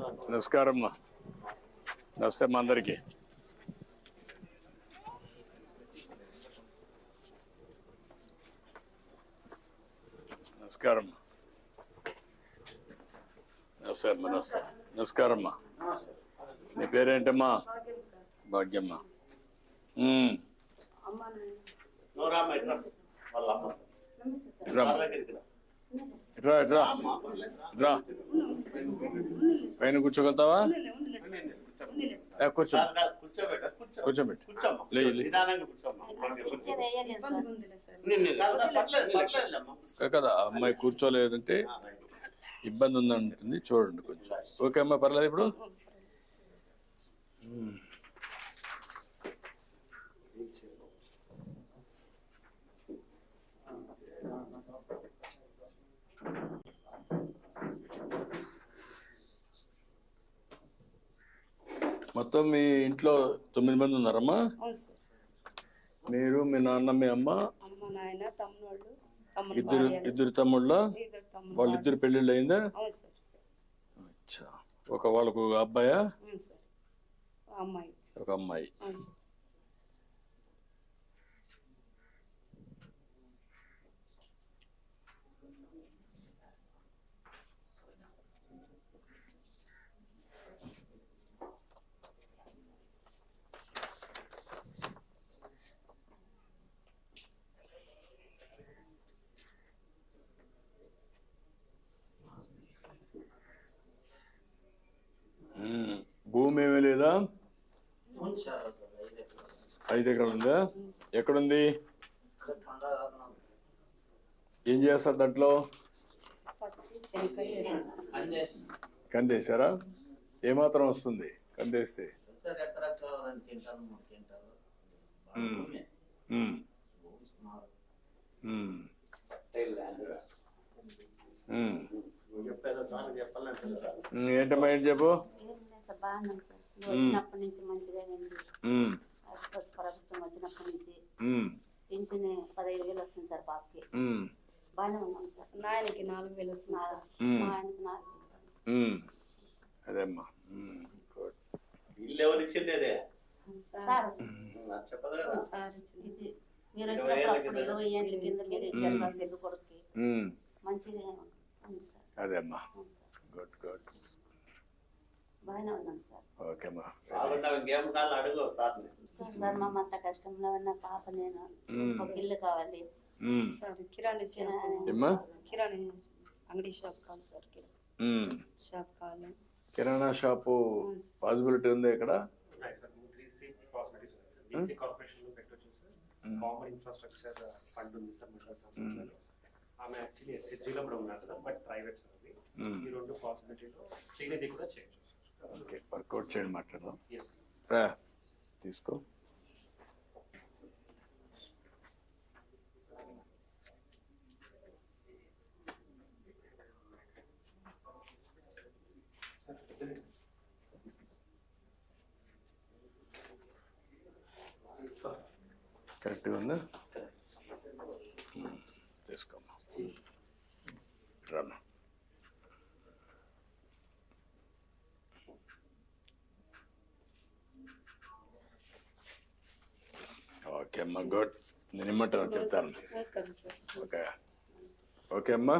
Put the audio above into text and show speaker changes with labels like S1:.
S1: నమస్కారం నమస్తే అమ్మా అందరికి. నమస్కారం నమస్తే అమ్మా నమస్తే. నమస్కారం అమ్మా. నీ పేరేంటమ్మా? భాగ్యమ్మ.
S2: రామ్మా. ఇట్రా
S1: రా.
S2: రా.
S1: ఇట్రా ఇట్రా ఇట్రా పైన కూర్చోగలుగుతావా? కూర్చో.
S2: కూర్చోబెట్ట. కాదు,
S1: అమ్మాయి కూర్చోలేదంటే. ఇబ్బంది ఉందంటుంది. చూడండి కొంచెం. ఓకే అమ్మా పర్లేదు ఇప్పుడు. మొత్తం మీ ఇంట్లో తొమ్మిది మంది ఉన్నారమ్మా? మీరు మీ నాన్న మీ అమ్మ? ఇద్దరు ఇద్దరు తమ్ముళ్ళ? వాళ్ళిద్దరు పెళ్ళిళ్ళు అయిందా? ఒక వాళ్ళకు అబ్బాయా? ఒక అమ్మాయి. భూమి ఏమీ లేదా?
S3: ఐదు ఎకరాలు.
S1: ఉందా? ఎక్కడుంది? ఏం చేస్తారు దాంట్లో? కందేశారా? ఏమాత్రం వస్తుంది కందేస్తే? ఏంటమ్మా ఏంటి చెప్పు?
S4: వచ్చినప్పటి నుంచి మంచిగా ప్రభుత్వం వచ్చినప్పటి నుంచి పింఛన్ పదహైదు వేలు వస్తుంది సార్ పాపకి. బాగానే ఉన్నాం సార్.
S5: నాయనకి నాలుగు వేలు.
S1: మ్మ్.
S4: మా ఆయనకి నాలుగు వేలు.
S1: అదేమ్మా.
S2: ఇల్లు ఎవరు ఇచ్చిండేదే?
S4: సార్. ఇది మీరు వచ్చినప్పుడు ఇరవై ఏళ్ళ కింద మీరు ఇచ్చారు సార్ పెద్ద కొడుకు మంచిగా
S1: అదేమ్మా. Good good.
S4: బాగానే ఉన్నాం సార్.
S1: ఓకేమ్మా
S2: అడుగు సార్.
S4: మా అంత కష్టంలో ఉన్న పాప నేను
S1: మ్మ్.
S4: ఒక ఇల్లు కావాలి.
S5: సార్ కిరాణా షాప్
S1: ఏమ్మా?
S5: కిరాణా అంగడి షాప్ కావాలి సార్. షాప్ కావాలి.
S1: కిరాణా షాపు పాసిబిలిటీ ఉంది ఇక్కడ?
S6: కామన్ ఇన్ఫ్రాస్ట్రక్చర్ ఫండ్ ఉంది సార్ ఆమె యాక్చువల్లీ ఎస్ఎస్జీలో కూడా ఉన్నారు సార్ బట్ ప్రైవేట్ సార్ అది. ఈ రెండు పాసిబిలిటీలో శ్రీనిధి కూడా చేయొచ్చు
S1: వర్కౌట్ చేయండి మాట్లాడదాం. రా తీసుకో. కరెక్ట్గా ఉందా? మ్మ్. తీసుకోమ్మా రామ్మా ఓకే అమ్మా గుడ్. నేను ఇమ్మంటాను చెప్తాను. ఓకే. ఓకే అమ్మా.